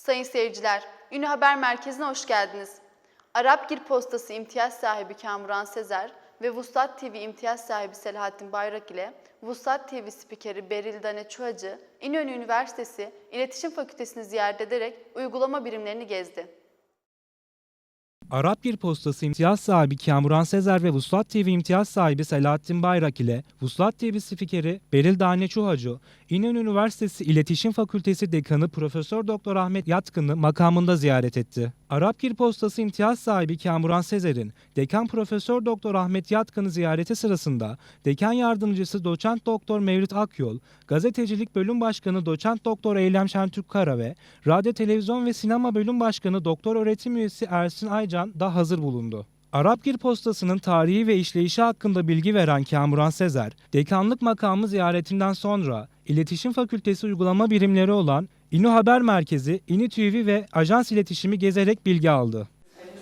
Sayın seyirciler, Ünlü Haber Merkezi'ne hoş geldiniz. Arapgir Postası imtiyaz sahibi Kamuran Sezer ve Vuslat TV imtiyaz sahibi Selahattin Bayrak ile Vuslat TV spikeri Beril Dane Çuhacı, İnönü Üniversitesi İletişim Fakültesini ziyaret ederek uygulama birimlerini gezdi. Arap Bir Postası imtiyaz sahibi Kamuran Sezer ve Vuslat TV imtiyaz sahibi Selahattin Bayrak ile Vuslat TV spikeri Beril Dane Çuhacı, İnönü Üniversitesi İletişim Fakültesi Dekanı Profesör Doktor Ahmet Yatkın'ı makamında ziyaret etti. Arap Bir Postası imtiyaz sahibi Kamuran Sezer'in Dekan Profesör Doktor Ahmet Yatkın'ı ziyareti sırasında Dekan Yardımcısı Doçent Doktor Mevlüt Akyol, Gazetecilik Bölüm Başkanı Doçent Doktor Eylem Şentürk Kara ve Radyo Televizyon ve Sinema Bölüm Başkanı Doktor Öğretim Üyesi Ersin Aycan da hazır bulundu. Arapgir Postası'nın tarihi ve işleyişi hakkında bilgi veren Kamuran Sezer, dekanlık makamı ziyaretinden sonra İletişim Fakültesi uygulama birimleri olan İNÜ Haber Merkezi, İNÜ TV ve ajans iletişimi gezerek bilgi aldı.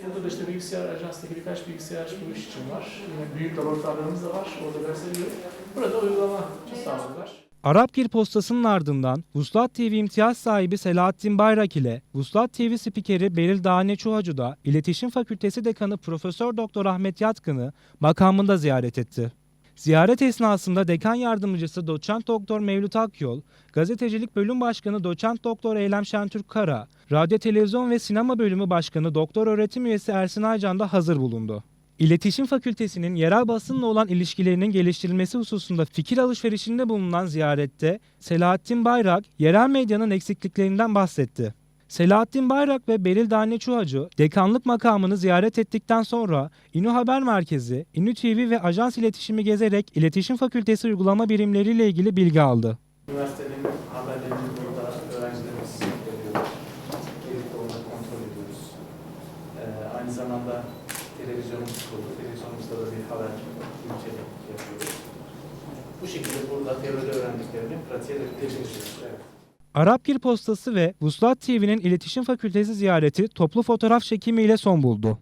Burada da işte bilgisayar ajanstaki birkaç bilgisayar bu iş için var. Yine büyük laboratuvarlarımız da var. Orada gösteriyor. Burada uygulama sağladılar. Arapgir Postası'nın ardından Vuslat TV imtiyaz sahibi Selahattin Bayrak ile Vuslat TV spikeri Beril Dane Çuhacı da İletişim Fakültesi Dekanı Profesör Doktor Ahmet Yatkın'ı makamında ziyaret etti. Ziyaret esnasında dekan yardımcısı Doçent Doktor Mevlüt Akyol, Gazetecilik Bölüm Başkanı Doçent Doktor Eylem Şentürk Kara, Radyo Televizyon ve Sinema Bölümü Başkanı Doktor Öğretim Üyesi Ersin Aycan da hazır bulundu. İletişim Fakültesi'nin yerel basınla olan ilişkilerinin geliştirilmesi hususunda fikir alışverişinde bulunan ziyarette Selahattin Bayrak, yerel medyanın eksikliklerinden bahsetti. Selahattin Bayrak ve Beril Dane Çuhacı dekanlık makamını ziyaret ettikten sonra İNÜ Haber Merkezi, İNÜ TV ve ajans iletişimi gezerek İletişim Fakültesi uygulama birimleriyle ilgili bilgi aldı. Üniversitenin haberlerini burada öğrencilerimiz de onları kontrol ediyoruz. Ee, aynı zamanda televizyonumuz kuruldu. Televizyonumuzda da bir haber bülteni yapıyoruz. Bu şekilde burada teoride öğrendiklerini pratiğe çalışıyoruz. Evet. Arapgir Postası ve Vuslat TV'nin İletişim Fakültesi ziyareti toplu fotoğraf çekimiyle son buldu.